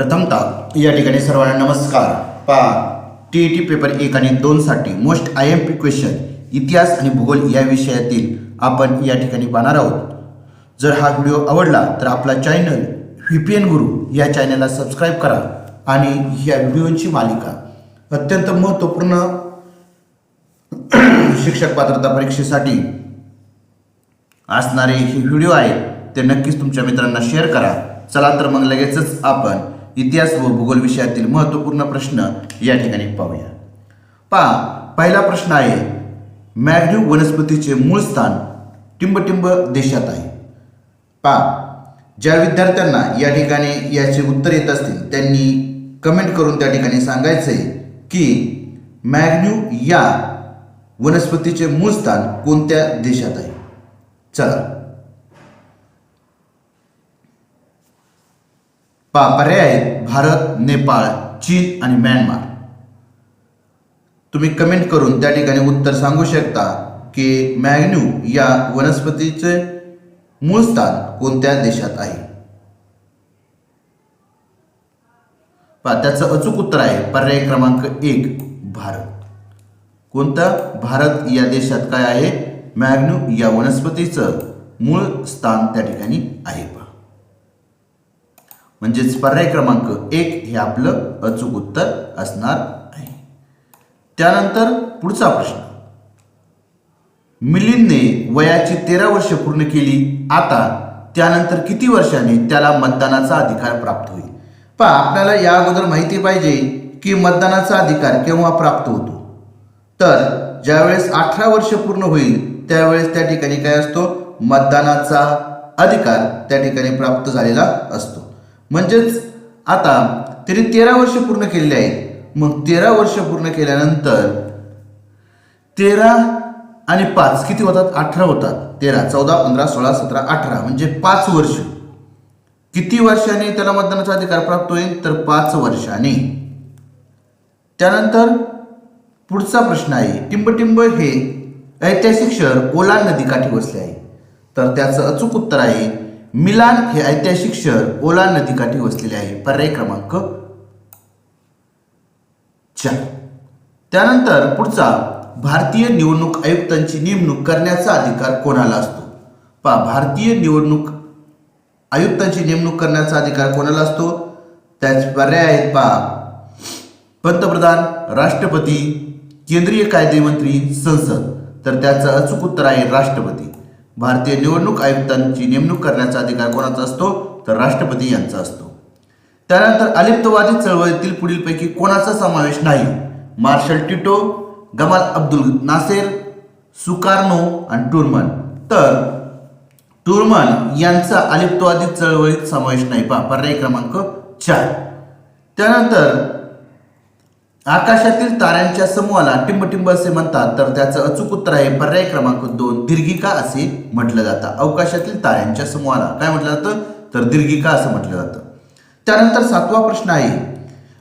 प्रथमतः या ठिकाणी सर्वांना नमस्कार. पा टी ई टी पेपर एक आणि दोनसाठी most I M P question इतिहास आणि भूगोल या विषयातील आपण या ठिकाणी पाहणार आहोत. जर हा व्हिडिओ आवडला तर आपला चॅनल व्ही पी एन गुरु या चॅनलला सबस्क्राईब करा आणि या व्हिडिओची मालिका अत्यंत महत्त्वपूर्ण शिक्षक पात्रता परीक्षेसाठी असणारे हे व्हिडिओ आहेत ते नक्कीच तुमच्या मित्रांना शेअर करा. चला तर मग लगेचच आपण इतिहास व भूगोल विषयातील महत्त्वपूर्ण प्रश्न या ठिकाणी पाहूया. पहा पहिला प्रश्न आहे मॅग्न्यू वनस्पतीचे मूळ स्थान टिंबटिंब देशात आहे. पहा ज्या विद्यार्थ्यांना या ठिकाणी याचे उत्तर येत असतील त्यांनी कमेंट करून त्या ठिकाणी सांगायचे की मॅग्न्यू या वनस्पतीचे मूळ स्थान कोणत्या देशात आहे? चला. पा पर्याय आहेत भारत नेपाळ चीन आणि म्यानमार. तुम्ही कमेंट करून त्या ठिकाणी उत्तर सांगू शकता की मॅग्न्यू या वनस्पतीचे मूळ स्थान कोणत्या देशात आहे? पा त्याचं अचूक उत्तर आहे पर्याय क्रमांक एक भारत. कोणता? भारत या देशात काय आहे? मॅग्न्यू या वनस्पतीचं मूळ स्थान त्या ठिकाणी आहे. म्हणजेच पर्याय क्रमांक एक हे आपलं अचूक उत्तर असणार आहे. त्यानंतर पुढचा प्रश्न. मिलिंदने वयाची तेरा वर्ष पूर्ण केली. आता त्यानंतर किती वर्षाने त्याला मतदानाचा अधिकार प्राप्त होईल? पहा आपल्याला या अगोदर माहिती पाहिजे की मतदानाचा अधिकार केव्हा प्राप्त होतो? तर ज्यावेळेस अठरा वर्ष पूर्ण होईल त्यावेळेस त्या ठिकाणी काय असतो? मतदानाचा अधिकार त्या ठिकाणी प्राप्त झालेला असतो. म्हणजेच आता तरी तेरा वर्ष पूर्ण केलेली आहेत. मग तेरा वर्ष पूर्ण केल्यानंतर तेरा आणि पाच किती होतात? अठरा होतात. तेरा चौदा पंधरा सोळा सतरा अठरा. म्हणजे पाच वर्ष. किती वर्षांनी त्याला मतदानाचा अधिकार प्राप्त होईल? तर पाच वर्षाने. त्यानंतर पुढचा प्रश्न आहे. टिंबटिंब हे ऐतिहासिक शहर ओलान नदीकाठी वसले आहे. तर त्याचं अचूक उत्तर आहे मिलान हे ऐतिहासिक शहर ओला नदीकाठी वसलेले आहे. पर्याय क्रमांक चार. त्यानंतर पुढचा भारतीय निवडणूक आयुक्तांची नेमणूक करण्याचा अधिकार कोणाला असतो? पा भारतीय निवडणूक आयुक्तांची नेमणूक करण्याचा अधिकार कोणाला असतो? त्याचे पर्याय आहेत पहा. पंतप्रधान राष्ट्रपती केंद्रीय कायदेमंत्री संसद. तर त्याचं अचूक उत्तर आहे राष्ट्रपती. भारतीय निवडणूक आयुक्तांची नेमणूक करण्याचा अधिकार कोणाचा असतो? तर राष्ट्रपती यांचा असतो. त्यानंतर अलिप्तवादी चळवळीतील पुढीलपैकी कोणाचा समावेश नाही? Marshal Tito Gamal Abdul Nasser Sukarno आणि टुरमन. तर टुरमन यांचा अलिप्तवादी चळवळीत समावेश नाही पहा. पर्याय क्रमांक चार. त्यानंतर आकाशातील ताऱ्यांच्या समूहाला टिंबटिंब असे म्हणतात तर त्याचं अचूक उत्तर आहे पर्याय क्रमांक दोन दीर्घिका असे म्हटलं जातं. अवकाशातील ताऱ्यांच्या समूहाला काय म्हटलं जातं? तर दीर्घिका असं म्हटलं जातं. त्यानंतर सातवा प्रश्न आहे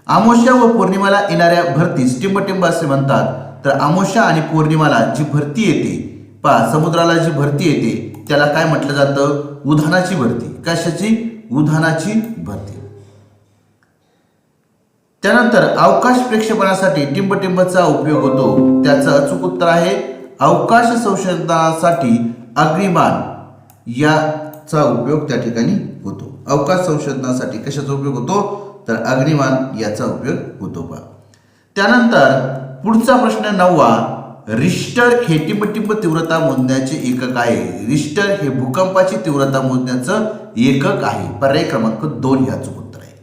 आमोश्या व पौर्णिमाला येणाऱ्या भरतीस टिंबटिंब असे म्हणतात तर आमोशा आणि पौर्णिमाला जी भरती येते पा समुद्राला जी भरती येते त्याला काय म्हटलं जातं? उधानाची भरती. कशाची? उधानाची भरती. त्यानंतर अवकाश प्रक्षेपणासाठी टिंबटिंबचा उपयोग होतो. त्याचं अचूक उत्तर आहे अवकाश संशोधनासाठी अग्निमान याचा उपयोग त्या ठिकाणी होतो. अवकाश संशोधनासाठी कशाचा उपयोग होतो? तर अग्निमान याचा उपयोग होतो बा. त्यानंतर पुढचा प्रश्न नववा रिस्टर हे टिंबटिंब तीव्रता मोजण्याचे एकक आहे. रिस्टर हे भूकंपाची तीव्रता मोजण्याचं एकक आहे. पर्याय क्रमांक दोन याचं उत्तर आहे.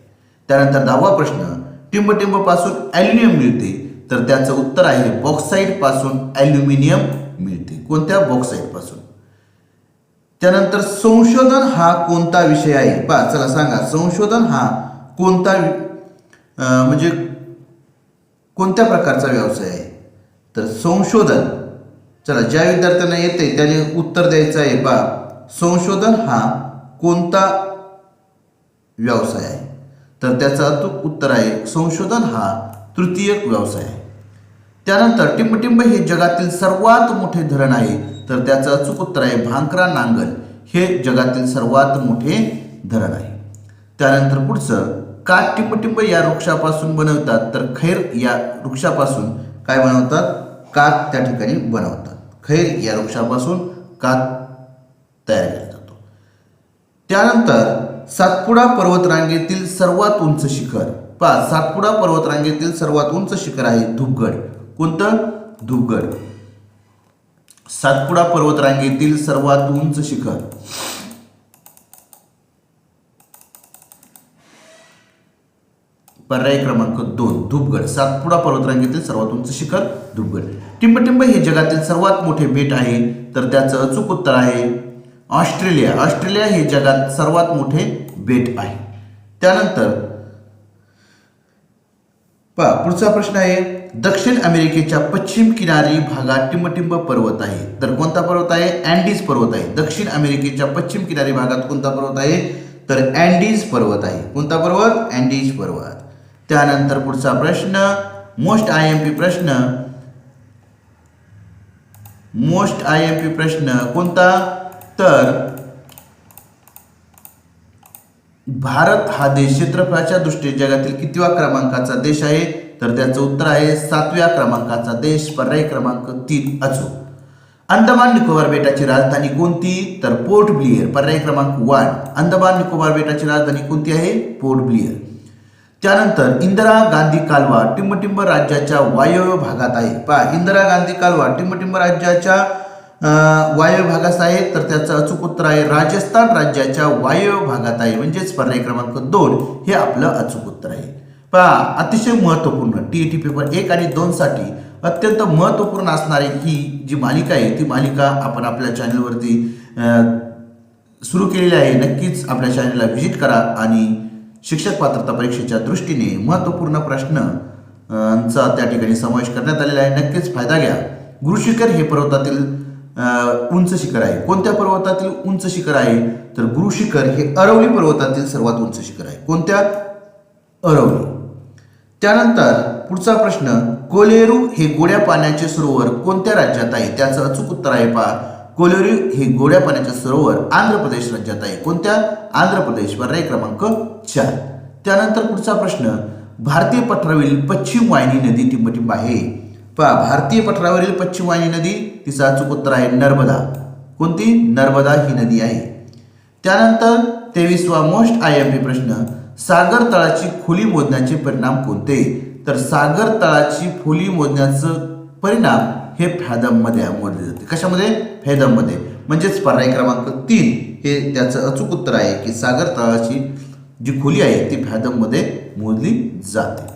त्यानंतर दहावा प्रश्न टिंबटिंबपासून ॲल्युमिनियम मिळते. तर त्याचं उत्तर आहे बॉक्साईटपासून ॲल्युमिनियम मिळते. कोणत्या? बॉक्साईटपासून. त्यानंतर संशोधन हा कोणता विषय आहे? पा चला सांगा. संशोधन हा कोणता म्हणजे कोणत्या प्रकारचा व्यवसाय आहे? तर संशोधन. चला ज्या विद्यार्थ्यांना येते त्याने उत्तर द्यायचं आहे. बा संशोधन हा कोणता व्यवसाय आहे? तर त्याचं अचूक उत्तर आहे संशोधन हा तृतीयक व्यवसाय आहे. त्यानंतर टिंबटिंब हे जगातील सर्वात मोठे धरण आहे. तर त्याचं अचूक उत्तर आहे भांकरा नांगल हे जगातील सर्वात मोठे धरण आहे. त्यानंतर पुढचं कात टिंबटिंब या वृक्षापासून बनवतात? तर खैर या वृक्षापासून काय बनवतात? कात त्या ठिकाणी बनवतात. खैर या वृक्षापासून कात तयार केला जातो. त्यानंतर सातपुडा पर्वतरांगेतील सर्वात उंच शिखर. पहा सातपुडा पर्वतरांगेतील सर्वात उंच शिखर आहे धुपगड. कोणतं? धुपगड. सातपुडा पर्वतरांगेतील सर्वात उंच शिखर. पर्याय क्रमांक दोन धुपगड. सातपुडा पर्वतरांगेतील सर्वात उंच शिखर धुपगड. टिंबटिंब हे जगातील सर्वात मोठे बेट आहे तर त्याचं अचूक उत्तर आहे ऑस्ट्रेलिया. ऑस्ट्रेलिया हे जगात सर्वात मोठे बेट आहे. त्यानंतर पहा पुढचा प्रश्न आहे दक्षिण अमेरिकेच्या पश्चिम किनारी भागात टिंबटिंब पर्वत आहे. तर कोणता पर्वत आहे? अँडीज पर्वत आहे. दक्षिण अमेरिकेच्या पश्चिम किनारी भागात कोणता पर्वत आहे? तर अँडीज पर्वत आहे. कोणता पर्वत? अँडीज पर्वत. त्यानंतर पुढचा प्रश्न मोस्ट आय एम पी प्रश्न. मोस्ट आय एम पी प्रश्न कोणता? तर भारत हा देश क्षेत्रफळाच्या दृष्टीने जगातील कितव्या क्रमांकाचा देश आहे? तर त्याचं उत्तर आहे सातव्या क्रमांकाचा देश पर्याय क्रमांक तीन असो अंदमान निकोबार बेटाची राजधानी कोणती? तर पोर्ट ब्लिअर. पर्याय क्रमांक वन. अंदमान निकोबार बेटाची राजधानी कोणती आहे? पोर्ट ब्लिअर. त्यानंतर इंदिरा गांधी कालवा टिंबटिंब राज्याच्या वायव्य भागात आहे. पहा इंदिरा गांधी कालवा टिंबटिंब राज्याच्या वायव्य भागात आहे तर त्याचं अचूक उत्तर आहे राजस्थान राज्याच्या वायव्य भागात आहे. म्हणजेच पर्याय क्रमांक दोन हे आपलं अचूक उत्तर आहे. पहा अतिशय महत्त्वपूर्ण टी ई टी पेपर एक आणि दोन साठी अत्यंत महत्त्वपूर्ण असणारी ही जी मालिका आहे ती मालिका आपण आपल्या चॅनलवरती सुरू केलेली आहे. नक्कीच आपल्या चॅनलला व्हिजिट करा आणि शिक्षक पात्रता परीक्षेच्या दृष्टीने महत्त्वपूर्ण प्रश्न चा त्या ठिकाणी समावेश करण्यात आलेला आहे. नक्कीच फायदा घ्या. गुरुशिखर हे पर्वतातील उंच शिखर आहे. कोणत्या पर्वतातील उंच शिखर आहे? तर गुरु शिखर हे अरवली पर्वतातील सर्वात उंच शिखर आहे. कोणत्या? अरवली. त्यानंतर पुढचा प्रश्न कोलेरू हे गोड्या पाण्याचे सरोवर कोणत्या राज्यात आहे? त्याचं अचूक उत्तर आहे पहा. कोलेरू हे गोड्या पाण्याचे सरोवर आंध्र प्रदेश राज्यात आहे. कोणत्या? आंध्र प्रदेश. पर्याय क्रमांक चार. त्यानंतर पुढचा प्रश्न भारतीय पठारावरील पश्चिम वाहिनी नदी टिंबटिंब आहे. पहा भारतीय पठारावरील पश्चिम वाहिनी नदी तिचा अचूक उत्तर आहे नर्मदा. कोणती? नर्मदा ही नदी आहे. त्यानंतर तेवीसवा मोस्ट आय एम पी प्रश्न सागर तळाची खोली मोजण्याचे परिणाम कोणते? तर सागर तळाची खोली मोजण्याचं परिणाम हे फॅदममध्ये मोजले जाते कशामध्ये? फॅदममध्ये. म्हणजेच पर्याय क्रमांक तीन हे त्याचं अचूक उत्तर आहे की सागर तळाची जी खोली आहे ती फॅदममध्ये मोजली जाते.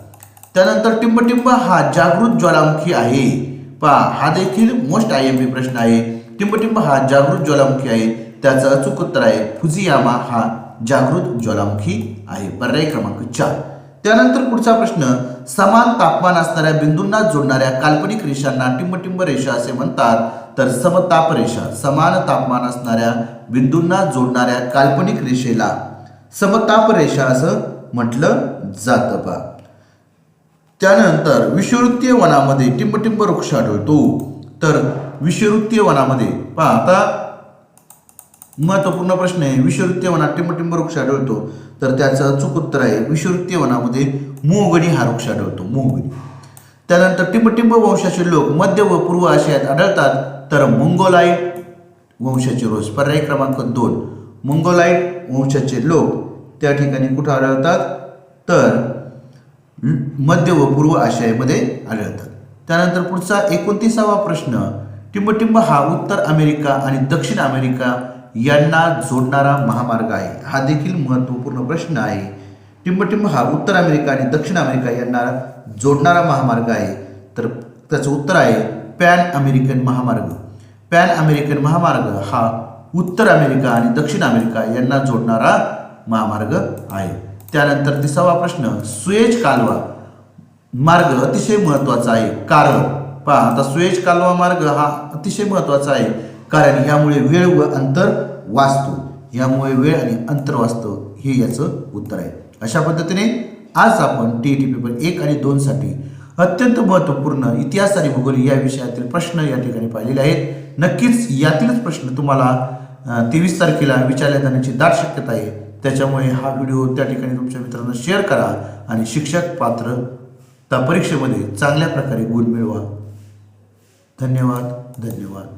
त्यानंतर टिंबटिंब हा जागृत ज्वालामुखी आहे. पहा हा देखील मोस्ट आय एम पी प्रश्न आहे. टिंबटिंब हा जागृत ज्वालामुखी आहे. त्याचं अचूक उत्तर आहे फुजियामा हा जागृत ज्वालामुखी आहे. पर्याय क्रमांक चार. त्यानंतर पुढचा प्रश्न समान तापमान असणाऱ्या बिंदूंना जोडणाऱ्या काल्पनिक रेषांना टिंबटिंब रेषा असे म्हणतात. तर समताप रेषा समान तापमान असणाऱ्या बिंदूंना जोडणाऱ्या काल्पनिक रेषेला समताप रेषा असं म्हटलं जातं पा त्यानंतर विषवृत्तीय वनामध्ये टिंबटिंब वृक्ष आढळतो तर विषवृत्तीय वनामध्ये पहा आता महत्त्वपूर्ण प्रश्न आहे. विषुवृत्तीय वनात टिंबटिंब वृक्ष आढळतो तर त्याचं अचूक उत्तर आहे विषवृत्तीय वनामध्ये मोहगणी हा वृक्ष आढळतो मोहगणी त्यानंतर टिंबटिंब वंशाचे लोक मध्य व पूर्व आशियात आढळतात. तर मंगोलाईट वंशाचे रोज पर्याय क्रमांक दोन. मंगोलाईट वंशाचे लोक त्या ठिकाणी कुठं आढळतात? तर मध्य व पूर्व आशियामध्ये आढळतात. त्यानंतर पुढचा एकोणतीसावा प्रश्न टिंबटिंब हा उत्तर अमेरिका आणि दक्षिण अमेरिका यांना जोडणारा महामार्ग आहे. हा देखील महत्त्वपूर्ण प्रश्न आहे. टिंबटिंब हा उत्तर अमेरिका आणि दक्षिण अमेरिका यांना जोडणारा महामार्ग आहे. तर त्याचं उत्तर आहे पॅन अमेरिकन महामार्ग. पॅन अमेरिकन महामार्ग हा उत्तर अमेरिका आणि दक्षिण अमेरिका यांना जोडणारा महामार्ग आहे. त्यानंतर तिसावा प्रश्न सुएज कालवा मार्ग अतिशय महत्त्वाचा आहे. कारण पहा आता सुएज कालवा मार्ग हा अतिशय महत्त्वाचा आहे. कारण यामुळे वेळ व अंतर वाचतो. यामुळे वेळ आणि अंतर वाचतो. हे याचं उत्तर आहे. अशा पद्धतीने आज आपण टी टी पेपर एक आणि दोनसाठी अत्यंत महत्त्वपूर्ण इतिहास आणि भूगोल या विषयातील प्रश्न या ठिकाणी पाहिलेले आहेत. नक्कीच यातीलच प्रश्न तुम्हाला तेवीस तारखेला विचारले जाण्याची दाट शक्यता आहे. त्याच्यामुळे हा व्हिडिओ त्या ठिकाणी तुमच्या मित्रांना शेअर करा आणि शिक्षक पात्र त्या परीक्षेमध्ये चांगल्या प्रकारे गुण मिळवा. धन्यवाद धन्यवाद.